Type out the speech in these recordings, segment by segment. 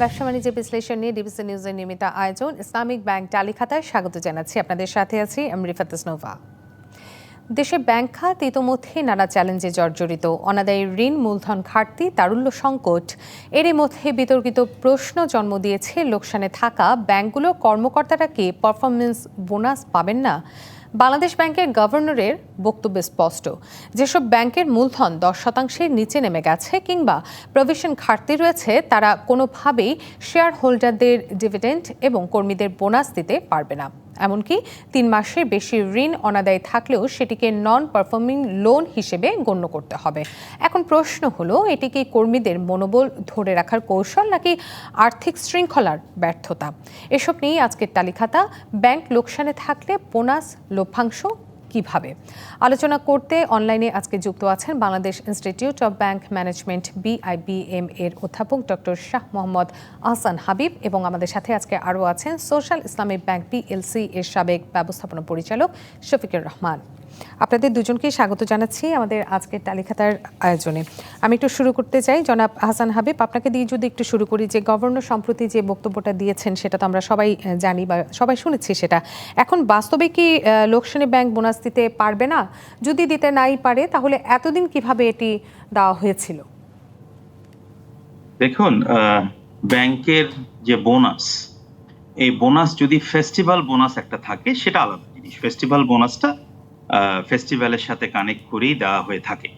ব্যবসা বাণিজ্য বিশ্লেষণ নিয়ে ডিবিসি নিউজের নিয়মিত আয়োজন। ইসলামিক ব্যাংক টালিখাতায় স্বাগত জানাচ্ছি। আপনাদের সাথে আছি আমি রিফাত ইসনোভা। দেশে ব্যাংক খাত ইতোমধ্যে নানা চ্যালেঞ্জে জর্জরিত। অনাদায়ী ঋণ, মূলধন ঘাটতি তারুল্য সংকট, এরই মধ্যে বিতর্কিত প্রশ্ন জন্ম দিয়েছে লোকসানে থাকা ব্যাংকগুলো। কর্মকর্তারা কি পারফরমেন্স বোনাস পাবেন না? বাংলাদেশ ব্যাংকের গভর্নরের বক্তব্য স্পষ্ট। যেসব ব্যাংকের মূলধন দশ শতাংশের নিচে নেমে গেছে কিংবা প্রভিশন ঘাটতি রয়েছে, তারা কোনোভাবেই শেয়ার হোল্ডারদের ডিভিডেন্ড এবং কর্মীদের বোনাস দিতে পারবে না। এমনকি তিন মাসের বেশি ঋণ অনাদায় থাকলেও সেটিকে নন পারফর্মিং লোন হিসেবে গণ্য করতে হবে। এখন প্রশ্ন হলো, এটি কি কর্মীদের মনোবল ধরে রাখার কৌশল নাকি আর্থিক শৃঙ্খলার ব্যর্থতা? এসব নিয়েই আজকের তালিকাতা ব্যাংক লোকসানে থাকলে বোনাস, লভ্যাংশ কীভাবে? আলোচনা করতে অনলাইনে আজকে যুক্ত আছেন Bangladesh institute of bank management BIBM এর অধ্যাপক ডক্টর শাহ মোহাম্মদ আহসান হাবিব এবং আমাদের সাথে আজকে আরও আছেন সোশ্যাল ইসলামিক ব্যাংক পিএলসি এর সাবেক ব্যবস্থাপনা পরিচালক শফিকুর রহমান। আপনাদের দুজনকেই স্বাগত জানাচ্ছি আমাদের আজকের তালিকাতার আয়োজনে। আমি একটু শুরু করতে চাই। জনাব হাসান হাবিব, আপনাকে দিয়ে যদি একটু শুরু করি যে গভর্নর সম্প্রতি যে বক্তব্যটা দিয়েছেন, সেটা তো আমরা সবাই জানি বা সবাই শুনেছি সেটা। এখন বাস্তবে কি লোকসানি ব্যাংক বোনাস দিতে পারবে না? যদি দিতে নাই পারে, তাহলে এতদিন কীভাবে এটি দেওয়া হয়েছিল? দেখুন ব্যাংকের যে বোনাস, এই বোনাস যদি ফেস্টিভ্যাল বোনাস একটা থাকে, সেটা আলাদা জিনিস। ফেস্টিভ্যাল বোনাসটা ফেস্টিভ্যালের সাথে কানেক্ট করেই দেওয়া হয়ে থাকে।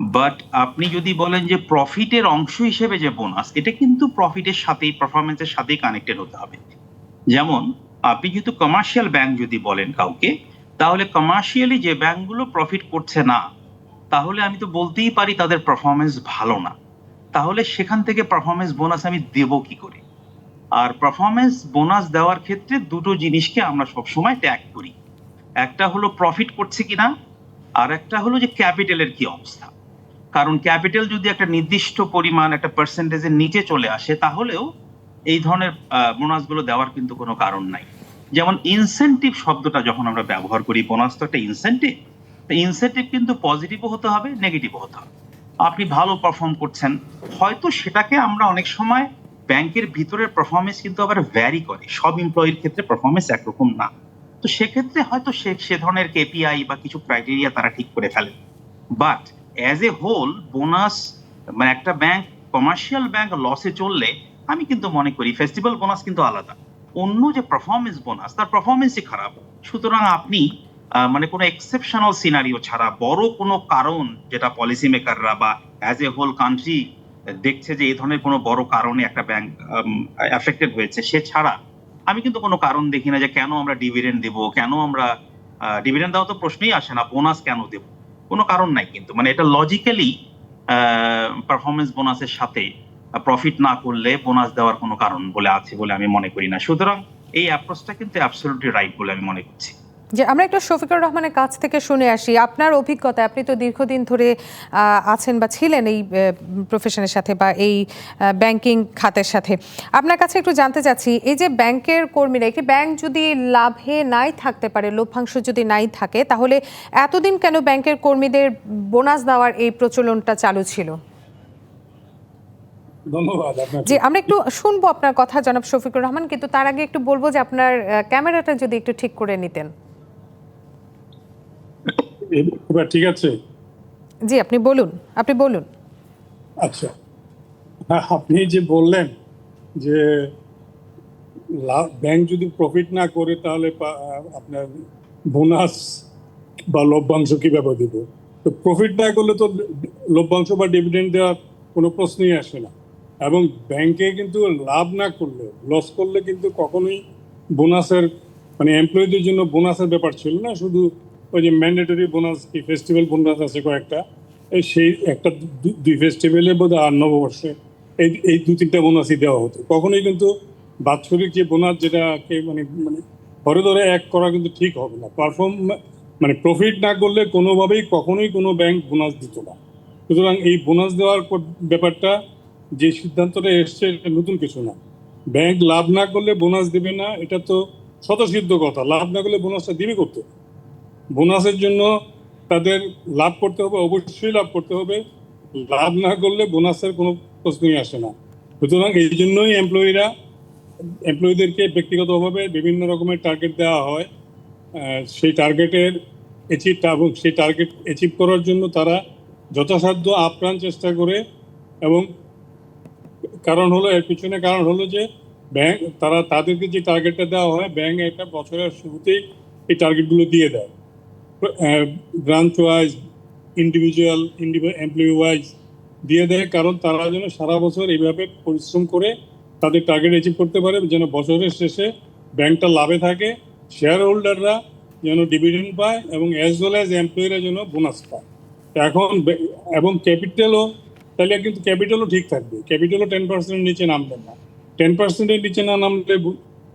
বাট আপনি যদি বলেন যে প্রফিটের অংশ হিসেবে যে বোনাস এটা কিন্তু প্রফিটের সাথেই পারফরমেন্সের সাথেই কানেক্টেড হতে হবে। যেমন, আপনি যেহেতু কমার্শিয়াল ব্যাংক যদি বলেন কাউকে, তাহলে কমার্শিয়ালি যে ব্যাংকগুলো প্রফিট করছে না, তাহলে আমি তো বলতেই পারি তাদের পারফরমেন্স ভালো না। তাহলে সেখান থেকে পারফরমেন্স বোনাস আমি দেব কি করে? আর পারফরমেন্স বোনাস দেওয়ার ক্ষেত্রে দুটো জিনিসকে আমরা সবসময় ট্যাগ করি। একটা হলো প্রফিট করছে কিনা, আর একটা হলো যে ক্যাপিটালের কি অবস্থা। কারণ ক্যাপিটাল যদি একটা নির্দিষ্ট পরিমাণ, একটা পার্সেন্টেজের নিচে চলে আসে, তাহলেও এই ধরনের বোনাসগুলো দেওয়ার কিন্তু কোনো কারণ নাই। যেমন ইনসেন্টিভ শব্দটা যখন আমরা ব্যবহার করি বোনাস তো একটা ইনসেন্টিভ ইনসেন্টিভ কিন্তু পজিটিভও হতে হবে নেগেটিভও হতে হবে। আপনি ভালো পারফর্ম করছেন, হয়তো সেটাকে আমরা অনেক সময় ব্যাংকের ভিতরের পারফরমেন্স কিন্তু আবার ভ্যারি করে। সব এমপ্লয়ির ক্ষেত্রে পারফরমেন্স একরকম না। তো সেক্ষেত্রে হয়তো সে সে ধরনের কেপিআই বা কিছু ক্রাইটেরিয়া তারা ঠিক করে ফেলে। But as a whole bonus মানে একটা ব্যাংক কমার্শিয়াল ব্যাংক লসে চললে, আমি কিন্তু মনে করি ফেস্টিভ্যাল বোনাস কিন্তু আলাদা। অন্য যে পারফরমেন্স বোনাস তার পারফরমেন্সই খারাপ। সুতরাং আপনি মানে কোনো এক্সেপশনাল সিনারিও ছাড়া, বড় কোনো কারণ যেটা পলিসি মেকাররা বা অ্যাজ এ হোল কান্ট্রি দেখছে যে এই ধরনের কোনো বড় কারণে একটা ব্যাংক এফেক্টেড হয়েছে, সে ছাড়া আমি কিন্তু কোনো কারণ দেখি না যে কেন আমরা ডিভিডেন্ড দেবো, কেন আমরা ডিভিডেন্ড দেওয়া তো প্রশ্নেই আসে না বোনাস কেন দেব? কোনো কারণ নাই কিন্তু। মানে এটা লজিক্যালি পারফরমেন্স বোনাসের সাথে প্রফিট না করলে বোনাস দেওয়ার কোনো কারণ বলে আছে বলে আমি মনে করি না। সুতরাং এই অ্যাপ্রোচটা কিন্তু অ্যাবসলুটলি রাইট বলে আমি মনে করছি। যে আমরা একটু শফিকুর রহমানের কাছ থেকে শুনে আসি আপনার অভিজ্ঞতা আপনি তো দীর্ঘদিন ধরে আছেন বা ছিলেন এই প্রফেশনের সাথে বা এই ব্যাংকিং খাতের সাথে। আপনার কাছে একটু জানতে চাচ্ছি এই যে ব্যাংকের কর্মীরা একটি ব্যাংক যদি লাভে নাই থাকতে পারে লভ্যাংশ যদি নাই থাকে তাহলে এতদিন কেন ব্যাংকের কর্মীদের বোনাস দেওয়ার এই প্রচলনটা চালু ছিল? ধন্যবাদ যে আমরা একটু শুনব আপনার কথা জনাব শফিকুর রহমান কিন্তু তার আগে একটু বলব যে আপনার ক্যামেরাটা যদি একটু ঠিক করে নিতেন। এবার ঠিক আছে? জি আপনি বলুন আপনি বলুন। আচ্ছা। হ্যাঁ আপনি যে বললেন যে ব্যাংক যদি প্রফিট না করে তাহলে আপনার বোনাস বা লভ্যাংশ কীভাবে দিব? তো প্রফিট না করলে তো লভ্যাংশ বা ডিভিডেন্ড দেওয়ার কোনো প্রশ্নই আসে না। এবং ব্যাংকে কিন্তু লাভ না করলে লস করলে কিন্তু কখনোই বোনাসের মানে এমপ্লয়ীদের জন্য বোনাসের ব্যাপার ছিল না। শুধু ওই যে ম্যান্ডেটরি বোনাস কি ফেস্টিভ্যাল বোনাস আছে কয়েকটা, এই সেই একটা দুই ফেস্টিভ্যালে বোধ আর নববর্ষে এই এই দু তিনটা বোনাসই দেওয়া হতো। কখনোই কিন্তু বাৎসরিক যে বোনাস যেটাকে মানে মানে ধরে ধরে এক করা কিন্তু ঠিক হবে না। পারফর্ম মানে প্রফিট না করলে কোনোভাবেই কখনোই কোনো ব্যাংক বোনাস দিত না। সুতরাং এই বোনাস দেওয়ার পর- ব্যাপারটা যে সিদ্ধান্তটা এসছে এটা নতুন কিছু না। ব্যাংক লাভ না করলে বোনাস দেবে না, এটা তো স্বতঃসিদ্ধ কথা। লাভ না করলে বোনাসটা দিবে করতে? বোনাসের জন্য তাদের লাভ করতে হবে, অবশ্যই লাভ করতে হবে। লাভ না করলে বোনাসের কোনো প্রশ্নই আসে না। সুতরাং এই জন্যই এমপ্লয়িরা এমপ্লয়ীদেরকে ব্যক্তিগতভাবে বিভিন্ন রকমের টার্গেট দেওয়া হয়। সেই টার্গেটের অ্যাচিভ এবং সেই টার্গেট অ্যাচিভ করার জন্য তারা যথাসাধ্য আপ্রাণ চেষ্টা করে এবং কারণ হলো, এর পিছনে কারণ হলো যে ব্যাংক তারা তাদেরকে যে টার্গেটটা দেওয়া হয় ব্যাংক একটা বছরের শুরুতেই এই টার্গেটগুলো দিয়ে দেয়। Branch wise individual employee wise দিয়ে দেয়, কারণ তারা যেন সারা বছর এইভাবে পরিশ্রম করে তাদের টার্গেট অ্যাচিভ করতে পারে, যেন বছরের শেষে ব্যাংকটা লাভে থাকে শেয়ার হোল্ডাররা যেন ডিভিডেন্ড পায় এবং অ্যাজ ওয়েল অ্যাজ এমপ্লয়িরা যেন বোনাস পায়। এখন এবং ক্যাপিটালও তাহলে কিন্তু ক্যাপিটালও ঠিক থাকবে। ক্যাপিটালও টেন পার্সেন্টের নিচে নামবে না। টেন পার্সেন্টের নিচে না নামলে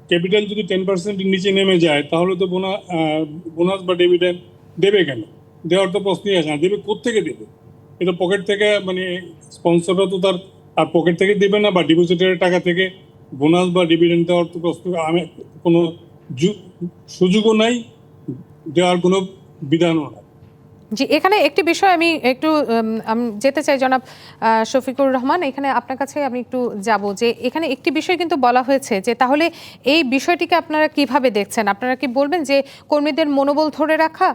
ক্যাপিটাল যদি টেন পার্সেন্টের নিচে নেমে যায়, তাহলে তো বোনা বোনাস বা ডিভিডেন্ড দেবে কেন? দেওয়ার তো প্রশ্নই আসে না। দেবে কোথেকে দেবে? এটা পকেট থেকে মানে স্পন্সররা তো তার আর পকেট থেকে দেবে না, বা ডিপোজিটের টাকা থেকে বোনাস বা ডিভিডেন্ড দেওয়ার তো প্রশ্ন, আমি, কোনো সুযোগও নাই, দেওয়ার কোনো বিধানও নাই। জি, এখানে একটি বিষয় আমি একটু যেতে চাই জনাব শফিকুর রহমান। এখানে আপনার কাছে আমি একটু যাব যে, এখানে একটি বিষয় কিন্তু বলা হয়েছে যে, তাহলে এই বিষয়টিকে আপনারা কীভাবে দেখছেন? আপনারা কি বলবেন যে, কর্মীদের মনোবল ধরে রাখা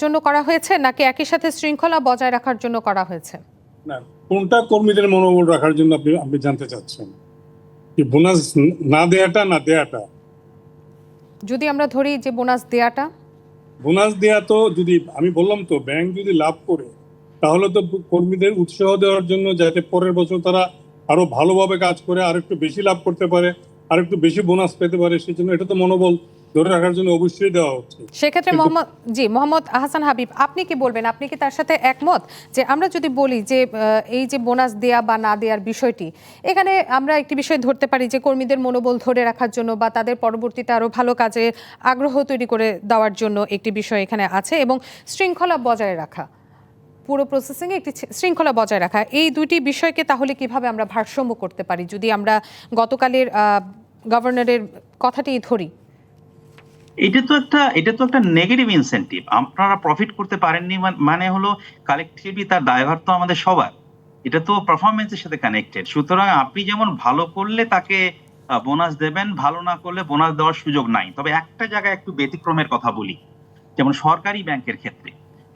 জন্য করা হয়েছে নাকি একই সাথে শৃঙ্খলা বজায় রাখার জন্য করা হয়েছে? না কোনটা কর্মীদের মনোবল রাখার জন্য আপনি আপনি জানতে চাচ্ছেন? কি বোনাস না দেয়াটা না দেয়াটা? যদি আমরা ধরি যে বোনাস দেয়াটা? বোনাস দেয়া তো যদি আমি বললাম তো ব্যাংক যদি লাভ করে তাহলে তো কর্মীদের উৎসাহ দেওয়ার জন্য যাতে পরের বছর তারা আরও ভালোভাবে কাজ করে আর একটু বেশি লাভ করতে পারে আর একটু বেশি বোনাস পেতে পারে সেই জন্য এটা তো মনোবল। ধরে রাখার জন্য অবশ্যই দেওয়া হচ্ছে সেক্ষেত্রে মোহাম্মদ জি মোহাম্মদ আহসান হাবিব আপনি কি বলবেন? আপনি কি তার সাথে একমত? যে আমরা যদি বলি যে এই যে বোনাস দেয়া বা না দেওয়ার বিষয়টি এখানে আমরা একটি বিষয় ধরতে পারি যে কর্মীদের মনোবল ধরে রাখার জন্য বা তাদের পরবর্তীতে আরও ভালো কাজে আগ্রহ তৈরি করে দেওয়ার জন্য একটি বিষয় এখানে আছে এবং শৃঙ্খলা বজায় রাখা। পুরো প্রসেসিংয়ে একটি শৃঙ্খলা বজায় রাখা। এই দুইটি বিষয়কে তাহলে কীভাবে আমরা ভারসাম্য করতে পারি? যদি আমরা গতকালের গভর্নরের কথাটি ধরি। এটা তো একটা, এটা তো একটা নেগেটিভ ইনসেন্টিভ আপনারা প্রফিট করতে পারেননি মানে হলো কালেকটিভলি তার দায়ভার তো আমাদের সবার। এটা তো পারফরমেন্সের সাথে কানেক্টেড সুতরাং আপনি যেমন ভালো করলে তাকে বোনাস দেবেন, ভালো না করলে বোনাস দেওয়ার সুযোগ নাই। তবে একটা জায়গায় একটু ব্যতিক্রমের কথা বলি। যেমন সরকারি ব্যাংকের ক্ষেত্রে।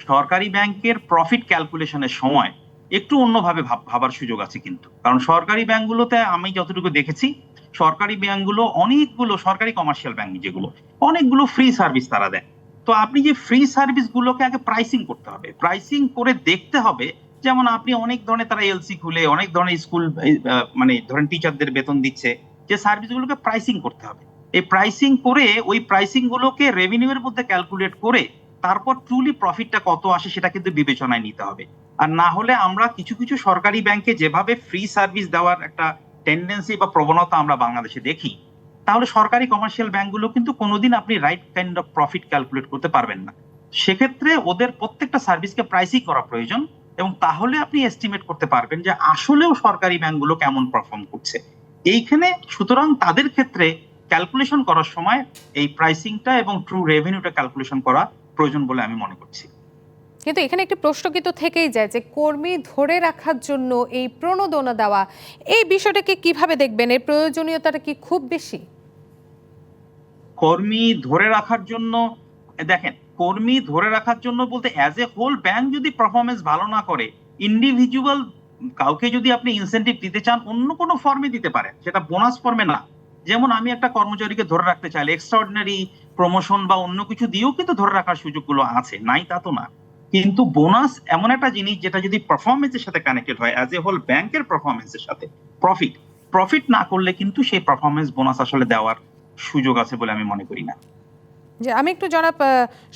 সরকারি ব্যাংকের প্রফিট ক্যালকুলেশনের সময় একটু অন্যভাবে ভাব- ভাবার সুযোগ আছে কিন্তু। কারণ সরকারি ব্যাংকগুলোতে আমি যতটুকু দেখেছি সরকারি ব্যাংকগুলো, অনেকগুলো সরকারি কমার্শিয়াল ব্যাংক যেগুলো, অনেকগুলো ফ্রি সার্ভিস তারা দেয়। তো আপনি যে ফ্রি সার্ভিস গুলোকে আগে প্রাইসিং করতে হবে। প্রাইসিং করে দেখতে হবে, যেমন আপনি অনেক ধরনের তারা এলসি খুলে, অনেক ধরনের স্কুল মানে ধরেন টিচারদের বেতন দিচ্ছে, যে সার্ভিস গুলোকে প্রাইসিং করতে হবে। এই প্রাইসিং করে, ওই প্রাইসিং গুলোকে রেভিনিউ এর মধ্যে ক্যালকুলেট করে, তারপর ট্রুলি প্রফিটটা কত আসে সেটা কিন্তু বিবেচনায় নিতে হবে। আর না হলে আমরা কিছু কিছু সরকারি ব্যাংকে যেভাবে ফ্রি সার্ভিস দেওয়ার একটা টেন্ডেন্সি বা প্রবণতা আমরা বাংলাদেশে দেখি, তাহলে সরকারি কমার্শিয়াল ব্যাংকগুলো কিন্তু কোনোদিন আপনি right kind of profit calculate করতে পারবেন না। সেক্ষেত্রে ওদের প্রত্যেকটা সার্ভিসকে প্রাইসিং করা প্রয়োজন এবং তাহলে আপনি এস্টিমেট করতে পারবেন যে আসলেও সরকারি ব্যাংকগুলো কেমন পারফর্ম করছে। এইখানে সুতরাং তাদের ক্ষেত্রে ক্যালকুলেশন করার সময় এই প্রাইসিংটা এবং ট্রু রেভিনিউটা ক্যালকুলেশন করা প্রয়োজন বলে আমি মনে করছি। কিন্তু এখানে একটি প্রশ্ন কিন্তু থেকেই যায় যে কর্মী ধরে রাখার জন্য এই প্রণোদনা দেওয়া, এই বিষয়টাকে কীভাবে দেখবেন? এর প্রয়োজনীয়তাটা কি খুব বেশি? কর্মী ধরে রাখার জন্য দেখেন, কর্মী ধরে রাখার জন্য বলতে অ্যাজ এ হোল ব্যাংক যদি পারফরমেন্স ভালো না করে ইন্ডিভিজুয়াল কাউকে যদি আপনি ইনসেন্টিভ দিতে চান, অন্য কোনো ফর্মে দিতে পারেন। সেটা বোনাস ফর্মে না। যেমন আমি একটা কর্মচারীকে ধরে রাখতে চাইলে এক্সট্রাঅর্ডিনারি প্রমোশন বা অন্য কিছু দিয়েও কিন্তু ধরে রাখার সুযোগগুলো আছে। নাই তা তো না। কিন্তু বোনাস এমন একটা জিনিস যেটা যদি পারফরমেন্সের সাথে কানেক্টেড হয় অ্যাজ এ হোল ব্যাংকের পারফরমেন্সের সাথে প্রফিট প্রফিট না করলে কিন্তু সেই পারফরমেন্স বোনাস আসলে দেওয়ার সুযোগ আছে বলে আমি মনে করি না। যে আমি একটু জনাব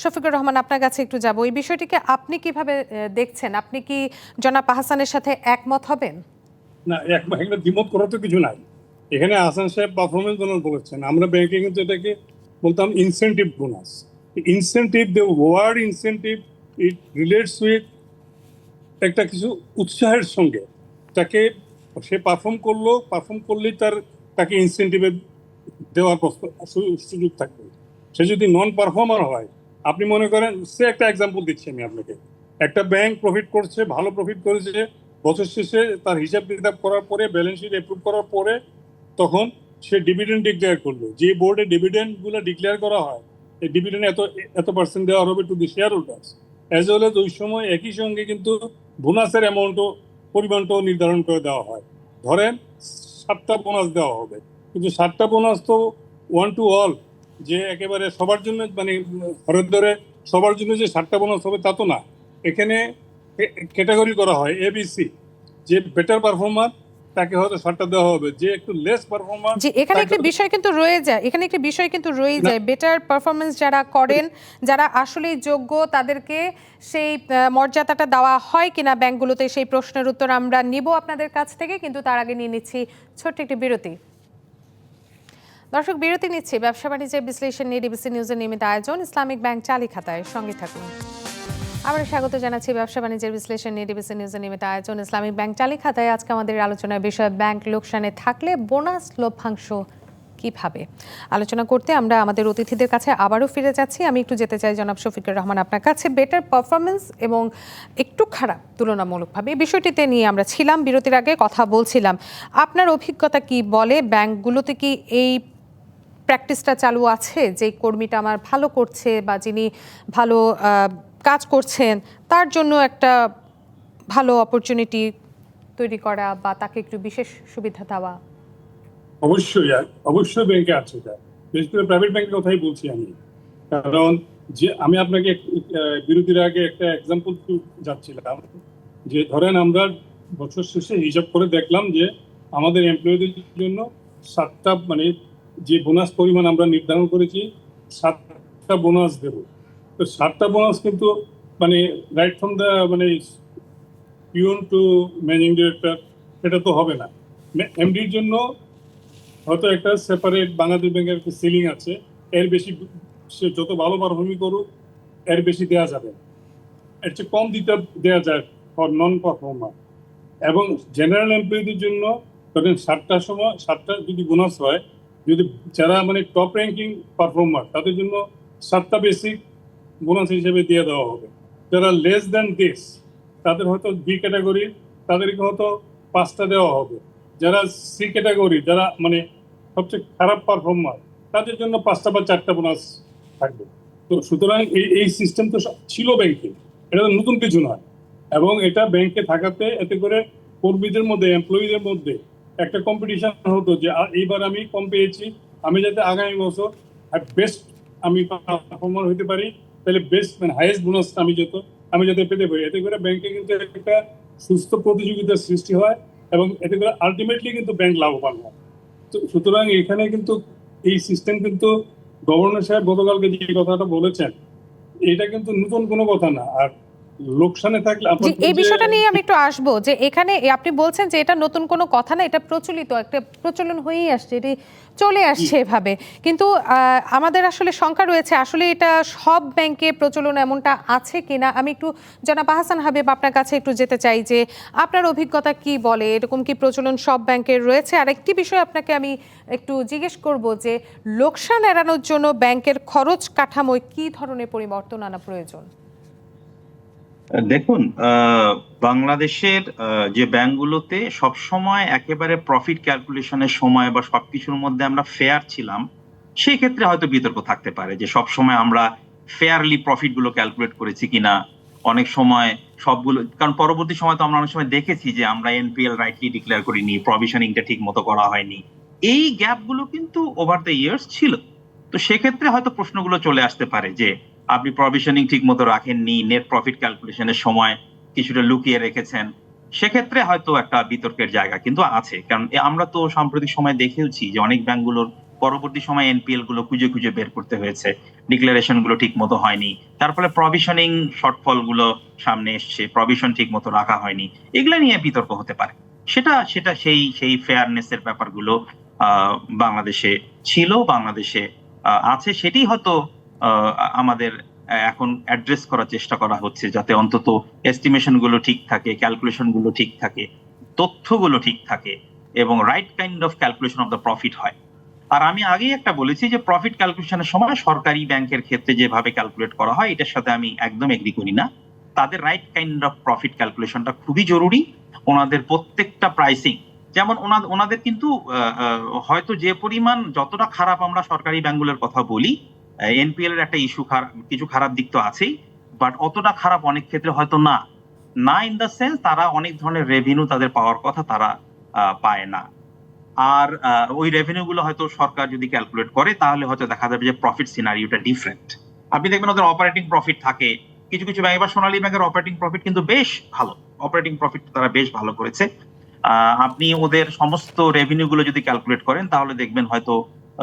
শফিকুর রহমান আপনার কাছে একটু যাব। এই বিষয়টিকে আপনি কীভাবে দেখছেন? আপনি কি জনাব আহসানের সাথে একমত হবেন? না এক এখানে দ্বিমত করার তো কিছু নাই। এখানে আসান সাহেব পারফরমেন্স বোনাস বলেছেন। আমরা ব্যাংকে কিন্তু এটাকে বলতাম incentive bonus incentive the word incentive it relates with একটা কিছু উৎসাহের সঙ্গে। তাকে সে পারফর্ম করল পারফর্ম করলেই তার, তাকে ইনসেন্টিভে দেওয়ার সুযোগ থাকবে। সে যদি নন পারফর্মার হয়, আপনি মনে করেন, সে একটা এক্সাম্পল দিচ্ছি আমি আপনাকে। একটা ব্যাংক প্রফিট করছে, ভালো প্রফিট করেছে, বছর শেষে তার হিসাব কিতাব করার পরে ব্যালেন্স শিট অ্যাপ্রুভ করার পরে, তখন সে ডিভিডেন্ড ডিক্লেয়ার করল। যে বোর্ডে ডিভিডেন্ডগুলো ডিক্লেয়ার করা হয়, এই ডিভিডেন্ড এত এত পার্সেন্ট দেওয়া হবে to the shareholders as well ওই সময় একই সঙ্গে কিন্তু বোনাসের অ্যামাউন্টও পরিমাণটাও নির্ধারণ করে দেওয়া হয়। ধরেন সাতটা বোনাস দেওয়া হবে। কিন্তু সাতটা বোনাস তো ওয়ান টু অল যে একেবারে সবার জন্য মানে ঘরের ধরে সবার জন্য যে সাতটা বোনাস হবে তা তো না। এখানে ক্যাটাগরি করা হয় এবিসি যে বেটার পারফর্মার তাকে হয়তো সাতটা দেওয়া হবে। যে একটু লেস পারফর্মার যে এখানে একটি বিষয় কিন্তু রয়ে যায় এখানে একটি বিষয় কিন্তু রয়ে যায়। বেটার পারফরমেন্স যারা করেন যারা আসলেই যোগ্য তাদেরকে সেই মর্যাদাটা দেওয়া হয় কিনা ব্যাংকগুলোতে সেই প্রশ্নের উত্তর আমরা নিব আপনাদের কাছ থেকে। কিন্তু তার আগে নিয়ে নিচ্ছি ছোট্ট একটি বিরতি। দর্শক বিরতি নিচ্ছি ব্যবসা বাণিজ্যের বিশ্লেষণ নিয়ে ডিবিসি নিউজের নিয়মিত আয়োজন। ইসলামিক ব্যাংক চালি খাতায় সঙ্গে থাকুন। আবার স্বাগত জানাচ্ছি ব্যবসা বাণিজ্যের বিশ্লেষণ নিয়ে ডিবিসি নিউজের নিয়মিত আয়োজন। ইসলামিক ব্যাংক চালি খাতায় আজকে আমাদের আলোচনার বিষয়, ব্যাংক লোকসানে থাকলে বোনাস লভ্যাংশ কীভাবে? আলোচনা করতে আমরা আমাদের অতিথিদের কাছে আবারও ফিরে যাচ্ছি। আমি একটু যেতে চাই জনাব শফিকুর রহমান আপনার কাছে। বেটার পারফরমেন্স এবং একটু খারাপ তুলনামূলকভাবে। এই বিষয়টিতে নিয়ে আমরা ছিলাম, বিরতির আগে কথা বলছিলাম। আপনার অভিজ্ঞতা কি বলে? ব্যাংকগুলোতে কি এই প্র্যাকটিসটা চালু আছে? যে কর্মীটা আমার ভালো করছে বা যিনি ভালো কাজ করছেন, তার জন্য একটা ভালো অপরচুনিটি তৈরি করা বা তাকে একটু বিশেষ সুবিধা দেওয়া। অবশ্যই অবশ্যই ব্যাংকে আছে এটা। বিশেষ করে প্রাইভেট ব্যাংকের কথাই বলছি আমি। কারণ যে আমি আপনাকে বিরতির আগে একটা এক্সাম্পল যাচ্ছিলাম। যে ধরেন আমরা বছর শেষে হিসাব করে দেখলাম যে আমাদের এমপ্লয়ীদের জন্য সাতটা মানে যে বোনাস পরিমাণ আমরা নির্ধারণ করেছি, সাতটা বোনাস দেব। তো সাতটা বোনাস কিন্তু মানে রাইট ফ্রম দ্য মানে পিওন টু ম্যানেজিং ডিরেক্টর এটা তো হবে না। এমডির জন্য হয়তো একটা সেপারেট বাংলাদেশ ব্যাংকের একটা সিলিং আছে। এর বেশি সে যত ভালো পারফর্মিং করুক, এর বেশি দেওয়া যাবে। এর চেয়ে কম দিতে দেওয়া যায় ফর নন পারফর্মার এবং জেনারেল এমপ্লয়ীদের জন্য ধরেন সাতটার সময়, সাতটা যদি বোনাস হয়, যদি যারা মানে টপ র্যাঙ্কিং পারফর্মার তাদের জন্য সাতটা বেসিক বোনাস হিসেবে দিয়ে দেওয়া হবে। যারা লেস দেন দিস তাদের হয়তো বি ক্যাটাগরি তাদেরকে হয়তো পাঁচটা দেওয়া হবে। যারা সি ক্যাটাগরি যারা মানে সবচেয়ে খারাপ পারফর্মার তাদের জন্য পাঁচটা বা চারটা বোনাস থাকবে। তো সুতরাং এই এই সিস্টেম তো ছিল ব্যাংকে এটা তো নতুন কিছু নয়। এবং এটা ব্যাংকে থাকাতে এতে করে কর্মীদের মধ্যে এমপ্লয়ীদের মধ্যে একটা কম্পিটিশন হতো যে এইবার আমি কম পেয়েছি, আমি যাতে আগামী বছর বেস্ট আমি পারফর্মার হতে পারি তাহলে বেস্ট মানে হাইয়েস্ট বোনাস আমি যত, আমি যাতে পেতে পারি। এতে করে ব্যাংকে কিন্তু একটা সুস্থ প্রতিযোগিতার সৃষ্টি হয় এবং এতে করে আলটিমেটলি কিন্তু ব্যাংক লাভবান হয়। তো সুতরাং এখানে কিন্তু এই সিস্টেম কিন্তু গভর্নর সাহেব গতকালকে যে কথাটা বলেছেন, এটা কিন্তু নতুন কোনো কথা না। আর লোকসানে থাকলে এই বিষয়টা নিয়ে আমি একটু আসব যে এখানে আপনি বলছেন যে এটা নতুন কোনো কথা না এটা প্রচলিত একটা প্রচলন হয়েই আসছে এটি চলে আসছে এভাবে। কিন্তু আমাদের আসলে শঙ্কা রয়েছে আসলে এটা সব ব্যাংকে প্রচলন এমনটা আছে কিনা? আমি একটু জনাব আহসান হাবিব আপনার কাছে একটু যেতে চাই যে আপনার অভিজ্ঞতা কি বলে? এরকম কি প্রচলন সব ব্যাংকের রয়েছে? আর একটি বিষয় আপনাকে আমি একটু জিজ্ঞেস করব যে লোকসান এড়ানোর জন্য ব্যাংকের খরচ কাঠামোয় কি ধরনের পরিবর্তন আনা প্রয়োজন? দেখুন বাংলাদেশের যে ব্যাংকগুলোতে সবসময় একেবারে প্রফিট ক্যালকুলেশনের সময় বা সবকিছুর মধ্যে আমরা ফেয়ার ছিলাম, সেই ক্ষেত্রে হয়তো বিতর্ক থাকতে পারে যে সবসময় আমরা ফেয়ারলি প্রফিটগুলো ক্যালকুলেট করেছি কিনা। অনেক সময় সবগুলো, কারণ পরবর্তী সময় তো আমরা অনেক সময় দেখেছি যে আমরা এনপিএল রাইটলি ডিক্লেয়ার করিনি প্রভিশনিংটা ঠিক মতো করা হয়নি। এই গ্যাপগুলো কিন্তু ওভার দ্য ইয়ার্স ছিল। তো সেক্ষেত্রে হয়তো প্রশ্নগুলো চলে আসতে পারে যে আপনি প্রভিশনিং ঠিক মতো রাখেননি নেট প্রফিট ক্যালকুলেশনের সময় কিছুটা লুকিয়ে রেখেছেন, সেক্ষেত্রে হয়তো একটা বিতর্কের জায়গা কিন্তু আছে। কারণ আমরা তো সাম্প্রতিক সময় দেখেওছি যে অনেক ব্যাংকগুলোর পরবর্তী সময় এনপিএলগুলো খুঁজে খুঁজে বের করতে হয়েছে ডিক্লারেশনগুলো ঠিক মতো হয়নি, তার ফলে প্রভিশনিং শর্টফলগুলো সামনে এসছে প্রভিশন ঠিক মতো রাখা হয়নি, এগুলো নিয়ে বিতর্ক হতে পারে। সেটা সেটা সেই সেই ফেয়ারনেস এর ব্যাপারগুলো বাংলাদেশে ছিল, বাংলাদেশে আছে, সেটি হয়তো আমাদের এখন অ্যাড্রেস করার চেষ্টা করা হচ্ছে যাতে অন্তত এস্টিমেশনগুলো ঠিক থাকে ক্যালকুলেশনগুলো ঠিক থাকে, তথ্যগুলো ঠিক থাকে এবং right kind of calculation of the profit হয়। আর আমি আগেই একটা বলেছি যে প্রফিট ক্যালকুলেশনের সময় সরকারি ব্যাংকের ক্ষেত্রে যেভাবে ক্যালকুলেট করা হয়, এটার সাথে আমি একদম এগ্রি করি না। তাদের রাইট কাইন্ড অফ প্রফিট ক্যালকুলেশনটা খুবই জরুরি। ওনাদের প্রত্যেকটা প্রাইসিং যেমন ওনাদের কিন্তু হয়তো যে পরিমাণ যতটা খারাপ আমরা সরকারি ব্যাংকগুলোর কথা বলি এনপিএল এর একটা ইস্যু কিছু খারাপ দিক তো আছেই বাট অতটা খারাপ অনেক ক্ষেত্রে হয়তো না। না ইন দ্য সেন্স তারা অনেক ধরনের রেভিনিউ তাদের পাওয়ার কথা তারা পায় না। আর ওই রেভিনিউ গুলো হয়তো সরকার যদি ক্যালকুলেট করে, তাহলে হয়তো দেখা যাবে যে প্রফিট সিনারিওটা ডিফারেন্ট আপনি দেখবেন ওদের অপারেটিং প্রফিট থাকে। কিছু কিছু ব্যাংক বা সোনালী ব্যাংকের অপারেটিং প্রফিট কিন্তু বেশ ভালো। অপারেটিং প্রফিট তারা বেশ ভালো করেছে। আপনি ওদের সমস্ত রেভিনিউ গুলো যদি ক্যালকুলেট করেন, তাহলে দেখবেন হয়তো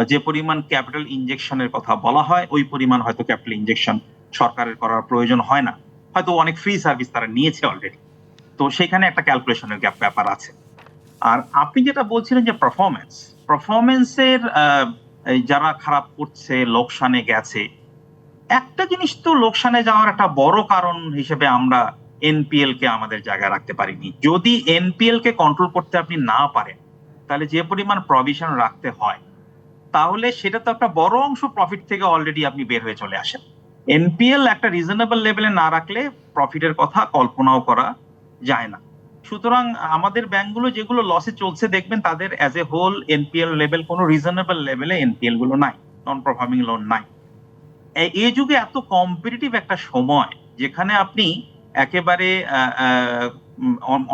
যে পরিমাণ ক্যাপিটাল ইনজেকশনের কথা বলা হয়, ওই পরিমাণ হয়তো ক্যাপিটাল ইনজেকশন সরকারের করার প্রয়োজন হয় না। হয়তো অনেক ফ্রি সার্ভিস তারা নিয়েছে অলরেডি তো সেখানে একটা ক্যালকুলেশনের গ্যাপ ব্যাপার আছে। আর আপনি যেটা বলছিলেন যে পারফরমেন্স পারফরমেন্সের যারা খারাপ করছে, লোকসানে গেছে, একটা জিনিস তো লোকসানে যাওয়ার একটা বড় কারণ হিসেবে আমরা এনপিএল কে আমাদের জায়গায় রাখতে পারিনি। যদি এনপিএল কে কন্ট্রোল করতে আপনি না পারেন, তাহলে যে পরিমাণ প্রভিশন রাখতে হয় তাহলে সেটা তো একটা বড় অংশ প্রফিট থেকে অলরেডি আপনি বের হয়ে চলে আসেন। এনপিএল একটা রিজনেবল লেভেলে না রাখলে প্রফিটের কথা কল্পনাও করা যায় না। সুতরাং আমাদের ব্যাংকগুলো যেগুলো লসে চলছে দেখবেন তাদের as a whole NPL level কোনো রিজনেবল লেভেলে এনপিএলগুলো নাই নন পারফর্মিং লোন নাই এই যুগে এত কম্পিটিটিভ একটা সময় যেখানে আপনি একেবারে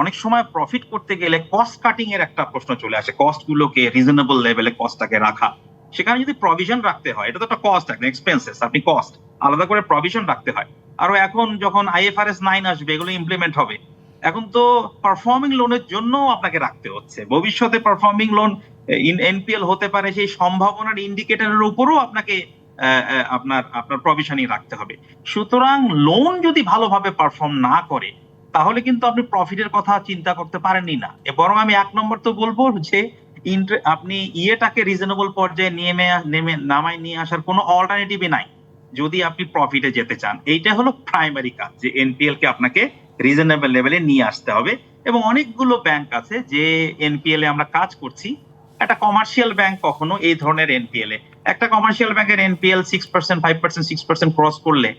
অনেক সময় প্রফিট করতে গেলে কস্ট কাটিং এর একটা প্রশ্ন চলে আসে। কস্ট গুলোকে রিজনেবল লেভেলে কস্টটাকে রাখা। সেখানে যদি প্রভিশন রাখতে হয়, এটা তো একটা কস্ট একটা এক্সপেন্সেস আপনি কস্ট আলাদা করে প্রভিশন রাখতে হয়। আরও এখন যখন আইএফআরএস নাইন আসবে, এগুলো ইমপ্লিমেন্ট হবে, এখন তো পারফর্মিং লোনের জন্য আপনাকে রাখতে হচ্ছে। ভবিষ্যতে পারফর্মিং লোন এনপিএল হতে পারে, সেই সম্ভাবনার ইন্ডিকেটরের উপরও আপনাকে আপনার আপনার প্রভিশনই রাখতে হবে। সুতরাং লোন যদি ভালোভাবে পারফর্ম না করে, তাহলে কিন্তু আপনি প্রফিটের কথা চিন্তা করতে পারেনই না। বরং আমি এক নম্বর তো বলব যে আপনি ইয়েটাকে রিজনেবল পর্যায়ে নেমে নেমে নামায় নিয়ে আসার কোনো অল্টারনেটিভই নাই। যদি আপনি প্রফিটে যেতে চান এইটা হলো প্রাইমারি কাজ যে এনপিএল কে আপনাকে রিজনেবল লেভেলে নিয়ে আসতে হবে। এবং অনেকগুলো ব্যাংক আছে যে এনপিএল এ আমরা কাজ করছি। একটা কমার্শিয়াল ব্যাংক কখনো এই ধরনের এনপিএল এ একটা কমার্শিয়াল ব্যাংকের NPL six percent five percent six percent cross করলে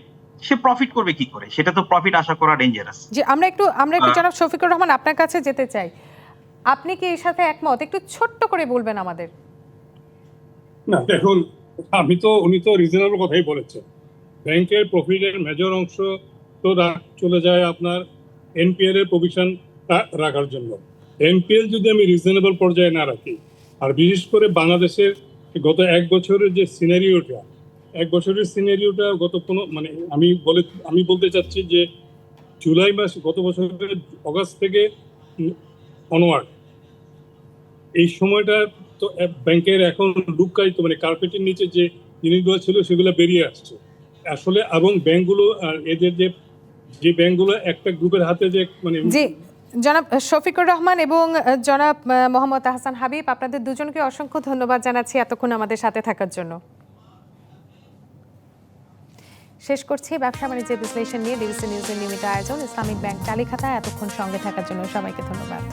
সে প্রফিট করবে কি করে? সেটা তো প্রফিট আশা করা ডেঞ্জারাস যে আমরা একটু আমরা একটু আহ, জনাব শফিকুর রহমান আপনার কাছে যেতে চাই। আপনি কি এর সাথে একমত? একটু ছোট্ট করে বলবেন আমাদের। না, দেখুন, আমি তো, উনি তো রিজনেবল কথাই বলেছেন। ব্যাংকের প্রফিটের মেজর অংশ তো চলে যায় আপনার এনপিএল এর প্রভিশন রাখার জন্য। এনপিএল যদি আমি রিজনেবল পর্যায়ে না রাখি, আর বিশেষ করে বাংলাদেশের গত এক বছরের যে সিনারিওটা এক বছরের সিনারিওটা গত কোনো মানে আমি বলে আমি বলতে চাচ্ছি যে, জুলাই মাস গত বছরের অগাস্ট থেকে অনওয়ার্ড এই সময়টা তো ব্যাংকের এখন লুকায়িত মানে কার্পেটের নিচে যে জিনিসগুলো ছিল সেগুলো বেরিয়ে আসছে। আসলে এবং ব্যাংকগুলো, আর এদের যে যে ব্যাংকগুলো একটা গ্রুপের হাতে যে মানে জনাব শফিকুর রহমান এবং জনাব মোহাম্মদ আহসান হাবিব, আপনাদের দুজনকে অসংখ্য ধন্যবাদ জানাচ্ছি এতক্ষণ আমাদের সাথে থাকার জন্য। শেষ করছি ব্যবসা বাণিজ্যের বিশ্লেষণ নিয়ে ডিবিসি নিউজের নিয়মিত আয়োজন। ইসলামিক ব্যাংক তালিখাতা এতক্ষণ সঙ্গে থাকার জন্য সবাইকে ধন্যবাদ।